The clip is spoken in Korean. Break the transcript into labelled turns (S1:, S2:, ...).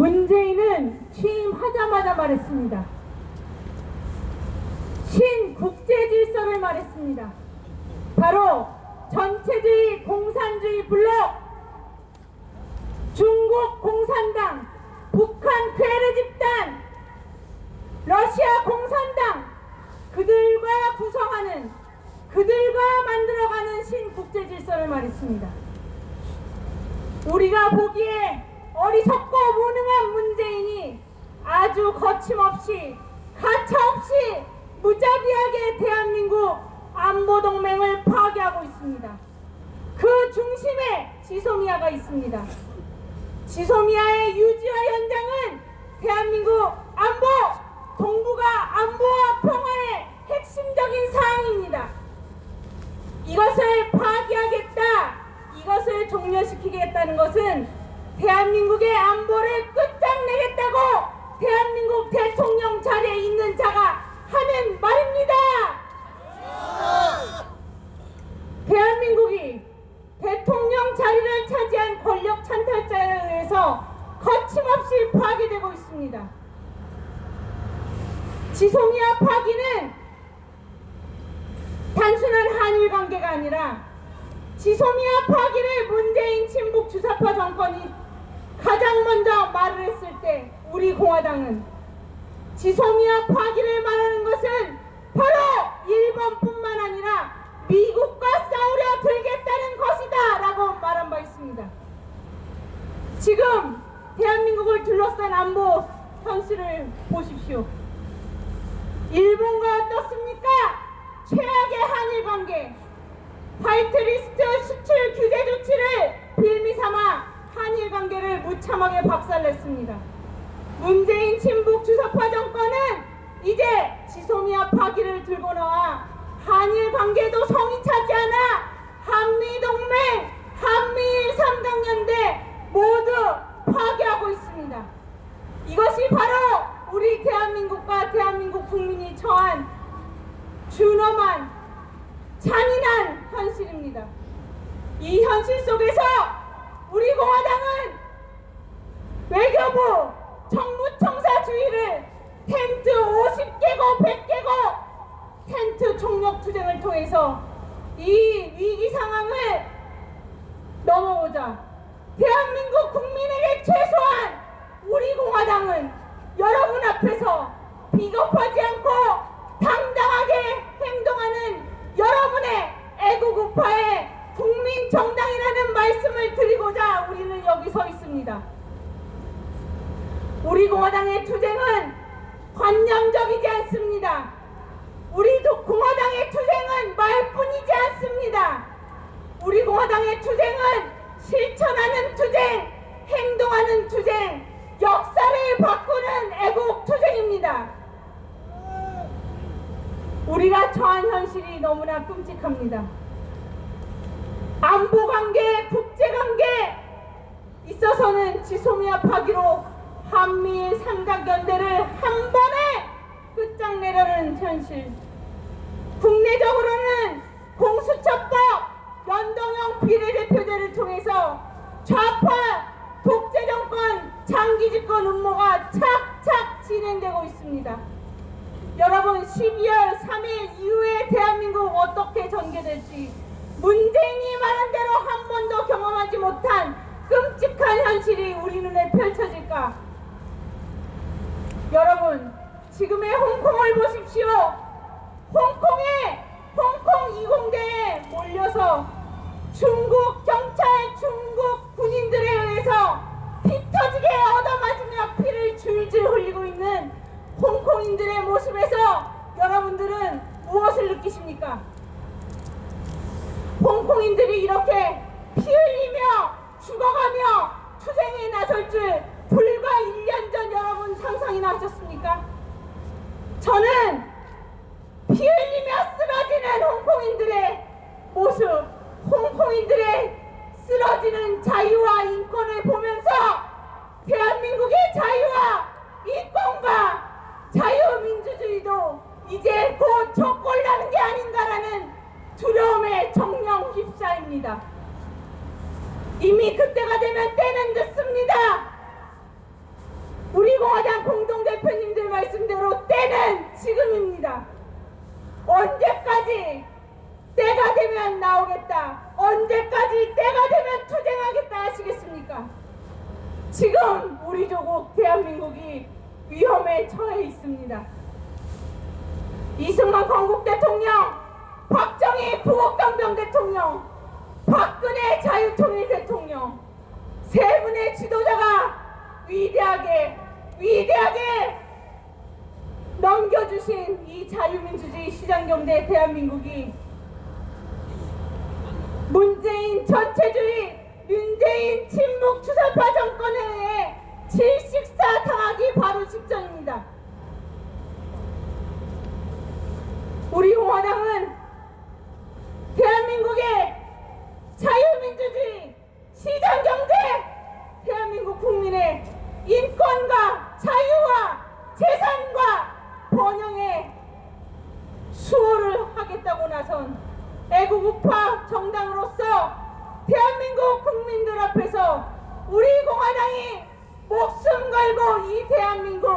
S1: 문재인은 취임하자마자 말했습니다. 신국제 질서를 말했습니다. 바로 전체주의 공산주의 블록, 중국 공산당, 북한 괴뢰 집단, 러시아 공산당, 그들과 구성하는, 그들과 만들어가는 신국제 질서를 말했습니다. 우리가 보기에 어리석고 무능한 문재인이 아주 거침없이 가차없이 무자비하게 대한민국 안보동맹을 파괴하고 있습니다. 그 중심에 지소미아가 있습니다. 지소미아의 유지와 현장은 대한민국 안보, 동북아 안보와 평화의 핵심적인 사항입니다. 이것을 파기하겠다, 이것을 종료시키겠다는 것은 대한민국의 안보를 끝장내겠다고 대한민국 대통령 자리에 있는 자가 하는 말입니다. 대한민국이 대통령 자리를 차지한 권력 찬탈자에 의해서 거침없이 파괴되고 있습니다. 지소미아 파기는 단순한 한일 관계가 아니라 지소미아 파기를 문재인 친북 주사파 정권이 가장 먼저 말을 했을 때 우리 공화당은 지소미아 파기를 말하는 것은 바로 일본뿐만 아니라 미국과 싸우려 들겠다는 것이다 라고 말한 바 있습니다. 지금 대한민국을 둘러싼 안보 현실을 보십시오. 일본과 어떻습니까? 최악의 한일 관계, 화이트리스트 수출 규제 조치를 빌미 삼아 한일 무참하게 박살냈습니다. 문재인 친북 주석파 정권은 이제 지소미아 파기를 들고 나와 한일 관계도 성이 차지 않아 한미 동맹, 한미일 삼각연대 모두 파괴하고 있습니다. 이것이 바로 우리 대한민국과 대한민국 국민이 처한 준엄한 잔인한 현실입니다. 이 현실 속에서 우리 공화당은 외교부 정무청사 주의를 텐트 50개고 100개고 텐트 총력 투쟁을 통해서 이 위기 상황을 넘어오자. 대한민국 국민에게 최소한 우리 공화당은 여러분 앞에서 비겁하지 않고 당당하게 행동하는 여러분의 애국우파의 국민 정당이라는 말씀을 드리고자 우리는 여기 서 있습니다. 우리 공화당의 투쟁은 관념적이지 않습니다. 우리 도- 공화당의 투쟁은 말뿐이지 않습니다. 우리 공화당의 투쟁은 실천하는 투쟁, 행동하는 투쟁, 역사를 바꾸는 애국 투쟁입니다. 우리가 처한 현실이 너무나 끔찍합니다. 안보 관계, 국제 관계 있어서는 지소미아 파기로 한미일 삼각연대를 한 번에 끝장내려는 현실. 국내적으로는 공수처법, 연동형 비례대표제를 통해서 좌파 독재 정권 장기 집권 음모가 착착 진행되고 있습니다. 여러분 12월 3일 이후에 대한민국 어떻게 전개될지 문재인이 말한 대로 한 번도 경험하지 못한 끔찍한 현실이 우리 눈에 펼쳐질까? 여러분 지금의 홍콩을 보십시오. 홍콩에 홍콩 이공대에 몰려서 중국 경찰, 중국 군인들에 의해서 피 터지게 얻어맞으며 피를 줄줄 흘리고 있는 홍콩인들의 모습에서 여러분들은 무엇을 느끼십니까? 홍콩인들이 이렇게 피 흘리며 죽어가며 투쟁에 나설 줄 불과 1년 전 여러분 상상이나 하셨습니까? 저는 피 흘리며 쓰러지는 홍콩인들의 모습, 홍콩인들의 쓰러지는 자유와 인권을 보면서 대한민국의 자유와 인권과 자유민주주의도 이제 곧 촉골나는 게 아닌가라는 두려움에 정령 휩싸입니다. 이미 그때가 되면 때는 늦습니다. 공화당 공동대표님들 말씀대로 때는 지금입니다. 언제까지 때가 되면 나오겠다. 언제까지 때가 되면 투쟁하겠다 하시겠습니까? 지금 우리 조국 대한민국이 위험에 처해 있습니다. 이승만 건국 대통령, 박정희 부국강병 대통령, 박근혜 자유통일 대통령 세 분의 지도자가 위대하게 위대하게 넘겨주신 이 자유민주주의 시장경제 대한민국이 문재인 전체주의 문재인 침묵 주사파 정권에 의해 질식사 당하기 바로 직전입니다. 우리 공화당은 一天，民工。